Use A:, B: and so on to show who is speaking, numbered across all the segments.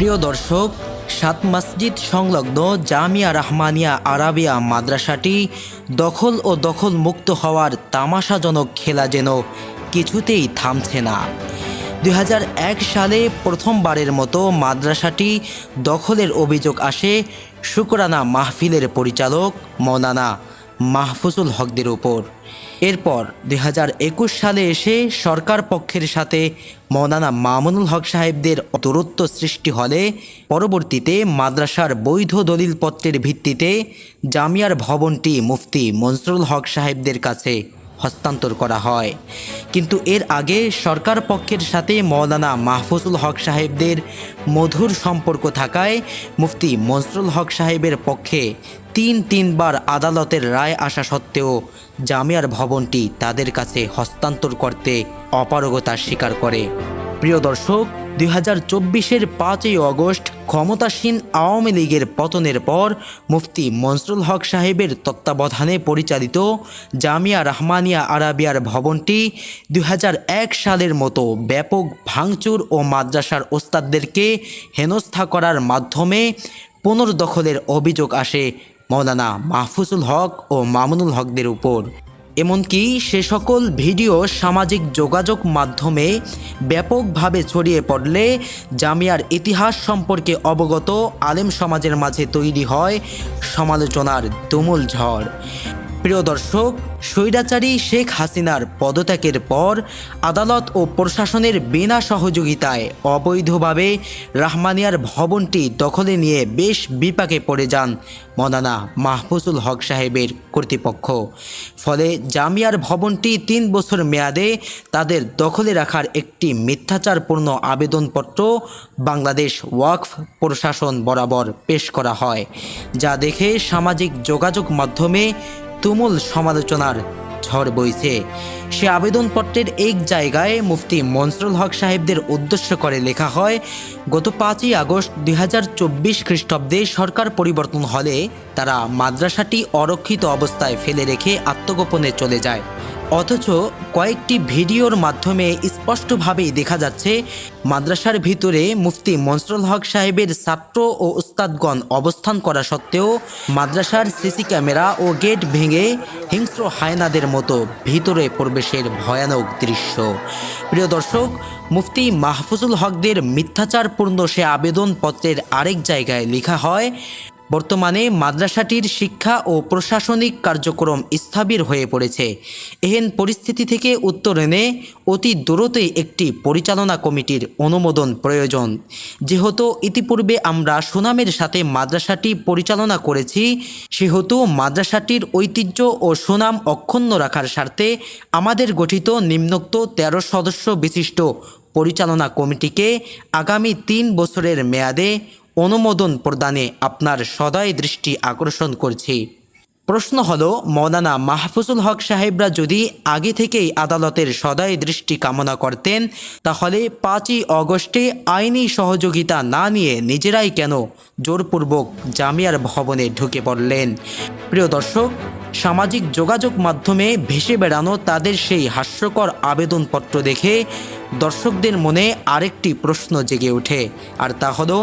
A: প্রিয় দর্শক, সাত মসজিদ সংলগ্ন জামিয়া রহমানিয়া আরাবিয়া মাদ্রাসাটি দখল ও দখল মুক্ত হওয়ার তামাশাজনক খেলা যেন কিছুতেই থামছে না। দু হাজার এক সালে প্রথমবারের মতো মাদ্রাসাটি দখলের অভিযোগ আসে শুকরানা মাহফিলের পরিচালক মৌলানা মাহফুজুল হকদের উপর। এরপর দু হাজার একুশ সালে এসে সরকার পক্ষের সাথে মৌলানা মামুনুল হক সাহেবদের দূরত্ব সৃষ্টি হলে পরবর্তীতে মাদ্রাসার বৈধ দলিলপত্রের ভিত্তিতে জামিয়ার ভবনটি মুফতি মনসুরুল হক সাহেবদের কাছে হস্তান্তর করা হয়। কিন্তু এর আগে সরকার পক্ষের সাথে মৌলানা মাহফুজুল হক সাহেবদের মধুর সম্পর্ক থাকায় মুফতি মজরুল হক সাহেবের পক্ষে তিন তিনবার আদালতের রায় আসা সত্ত্বেও জামিয়ার ভবনটি তাদের কাছে হস্তান্তর করতে অপারগতা স্বীকার করে। প্রিয় দর্শক, দুই হাজার চব্বিশের পাঁচই অগস্ট ক্ষমতাসীন আওয়ামী লীগের পতনের পর মুফতি মনসুরুল হক সাহেবের তত্ত্বাবধানে পরিচালিত জামিয়া রহমানিয়া আরাবিয়ার ভবনটি দুই হাজার এক সালের মতো ব্যাপক ভাঙচুর ও মাদ্রাসার ওস্তাদদেরকে হেনস্থা করার মাধ্যমে পুনর্দখলের অভিযোগ আসে মৌলানা মাহফুজুল হক ও মামুনুল হকদের উপর। এমনকি সে সকল ভিডিও সামাজিক যোগাযোগ মাধ্যমে ব্যাপকভাবে ছড়িয়ে পড়লে জামিয়ার ইতিহাস সম্পর্কে অবগত আলেম সমাজের মাঝে তৈরি হয় সমালোচনার তুমুল ঝড়। প্রিয় দর্শক, স্বৈরাচারী শেখ হাসিনার পদত্যাগের পর আদালত ও প্রশাসনের বিনা সহযোগিতায় অবৈধভাবে রাহমানিয়ার ভবনটি দখলে নিয়ে বেশ বিপাকে পড়ে যান মনানা মাহফুজুল হক সাহেবের কর্তৃপক্ষ। ফলে জামিয়ার ভবনটি তিন বছর মেয়াদে তাদের দখলে রাখার একটি মিথ্যাচারপূর্ণ আবেদনপত্র বাংলাদেশ ওয়াকফ প্রশাসন বরাবর পেশ করা হয়, যা দেখে সামাজিক যোগাযোগ মাধ্যমে তুমুল সমালোচনার ঝড় বইছে। সে আবেদনপত্রের এক জায়গায় মুফতি মনসুরুল হক সাহেবদের উদ্দেশ্য করে লেখা হয়, গত পাঁচই আগস্ট দুই হাজার চব্বিশ খ্রিস্টাব্দে সরকার পরিবর্তন হলে তারা মাদ্রাসাটি অরক্ষিত অবস্থায় ফেলে রেখে আত্মগোপনে চলে যায়। অথচ কয়েকটি ভিডিওর মাধ্যমে স্পষ্টভাবেই দেখা যাচ্ছে, মাদ্রাসার ভিতরে মুফতি মনসুরুল হক সাহেবের ছাত্র ও উস্তাদগণ অবস্থান করা সত্ত্বেও মাদ্রাসার সিসি ক্যামেরা ও গেট ভেঙে হিংস্র হায়নাদের মতো ভিতরে প্রবেশের ভয়ানক দৃশ্য। প্রিয় দর্শক, মুফতি মাহফুজুল হকদের মিথ্যাচারপূর্ণ সে আবেদনপত্রের আরেক জায়গায় লেখা হয় বর্তমানে মাদ্রাসাটির শিক্ষা ও প্রশাসনিক কার্যক্রম স্থবির হয়ে পড়েছে। এহেন পরিস্থিতি থেকে উত্তর এনে অতি দ্রুতই একটি পরিচালনা কমিটির অনুমোদন প্রয়োজন। যেহেতু ইতিপূর্বে আমরা সুনামের সাথে মাদ্রাসাটি পরিচালনা করেছি, সেহেতু মাদ্রাসাটির ঐতিহ্য ও সুনাম অক্ষুণ্ণ রাখার স্বার্থে আমাদের গঠিত নিম্নোক্ত তেরো সদস্য বিশিষ্ট পরিচালনা কমিটিকে আগামী তিন বছরের মেয়াদে অনুমোদন প্রদানে আপনার সদয় দৃষ্টি আকর্ষণ করছি। প্রশ্ন হল, মৌলানা মাহফুজুল হক সাহেবরা যদি আগে থেকেই আদালতের সদয় দৃষ্টি কামনা করতেন, তাহলে পাঁচই অগস্টে আইনি সহযোগিতা না নিয়ে নিজেরাই কেন জোরপূর্বক জামিয়ার ভবনে ঢুকে পড়লেন? প্রিয় দর্শক, সামাজিক যোগাযোগ মাধ্যমে ভেসে বেড়ানো তাদের সেই হাস্যকর আবেদনপত্র দেখে দর্শকদের মনে আরেকটি প্রশ্ন জেগে ওঠে, আর তা হলো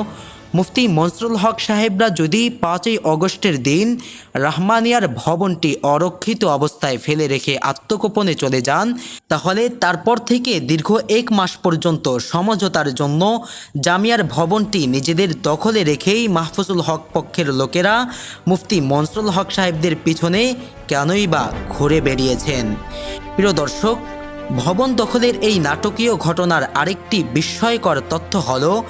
A: মুফতি মনসুরুল হক সাহেবরা যদি পাঁচই অগস্টের দিন রাহমানিয়ার ভবনটি অরক্ষিত অবস্থায় ফেলে রেখে আত্মগোপনে চলে যান, তাহলে তারপর থেকে দীর্ঘ এক মাস পর্যন্ত সমঝোতার জন্য জামিয়ার ভবনটি নিজেদের দখলে রেখেই মাহফুজুল হক পক্ষের লোকেরা মুফতি মনসুরুল হক সাহেবদের পিছনে কেনই বা ঘুরে বেরিয়েছেন প্রিয় দর্শক ভবন দখলের এই নাটকীয় ঘটনার আরেকটি বিস্ময়কর তথ্য হল,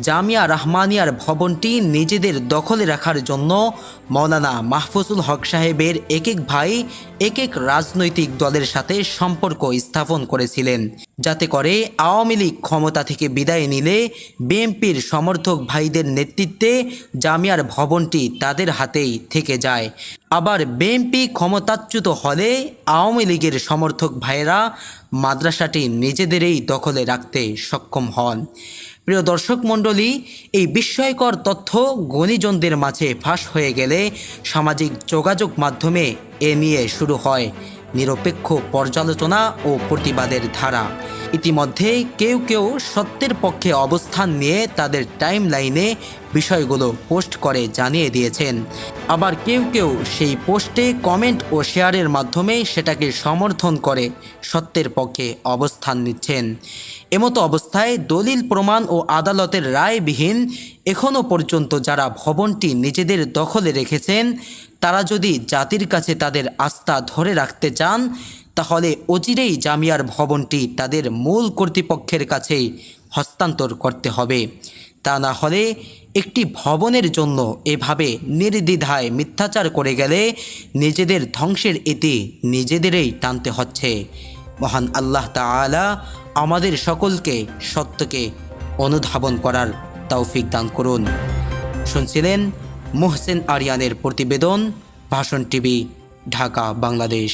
A: জামিয়া রহমানিয়ার ভবনটি নিজেদের দখলে রাখার জন্য মৌলানা মাহফুজুল হক সাহেবের এক এক ভাই এক এক রাজনৈতিক দলের সাথে সম্পর্ক স্থাপন করেছিলেন। যাতে করে আওয়ামী লীগ ক্ষমতা থেকে বিদায় নিলে বিএনপির সমর্থক ভাইদের নেতৃত্বে জামিয়ার ভবনটি তাদের হাতেই থেকে যায়। আবার বিএনপি ক্ষমতাচ্যুত হলে আওয়ামী লীগের সমর্থক ভাইয়েরা মাদ্রাসাটি নিজেদেরই দখলে রাখতে সক্ষম হন। প্রিয় দর্শক মণ্ডলী, এই বিস্ময়কর তথ্য গণিজনদের মাঝে ফাঁস হয়ে গেলে সামাজিক যোগাযোগ মাধ্যমে এ নিয়ে শুরু হয়। নিরপেক্ষ পর্যালোচনা ও প্রতিবাদের ধারা। ইতিমধ্যে কেউ কেউ সত্যের পক্ষে অবস্থান নিয়ে তাদের টাইম লাইনে বিষয়গুলো পোস্ট করে জানিয়ে দিয়েছেন। আবার কেউ কেউ সেই পোস্টে কমেন্ট ও শেয়ারের মাধ্যমে সেটাকে সমর্থন করে সত্যের পক্ষে অবস্থান নিচ্ছেন। এমতো অবস্থায় দলিল প্রমাণ ও আদালতের রায়বিহীন এখনও পর্যন্ত যারা ভবনটি নিজেদের দখলে রেখেছেন তারা যদি জাতির কাছে তাদের আস্থা ধরে রাখতে চান, তাহলে অচিরেই জামিয়ার ভবনটি তাদের মূল কর্তৃপক্ষের কাছেই হস্তান্তর করতে হবে। তা না হলে একটি ভবনের জন্য এভাবে নির্দ্বিধায় মিথ্যাচার করে গেলে নিজেদের ধ্বংসের ইতি নিজেদেরই টানতে হচ্ছে। মহান আল্লাহ তাআলা আমাদের সকলকে সত্যকে অনুধাবন করার তৌফিক দান করুন। শুনছিলেন মোহসেন আরিয়ানের প্রতিবেদন ভাষণ টিভি ঢাকা বাংলাদেশ।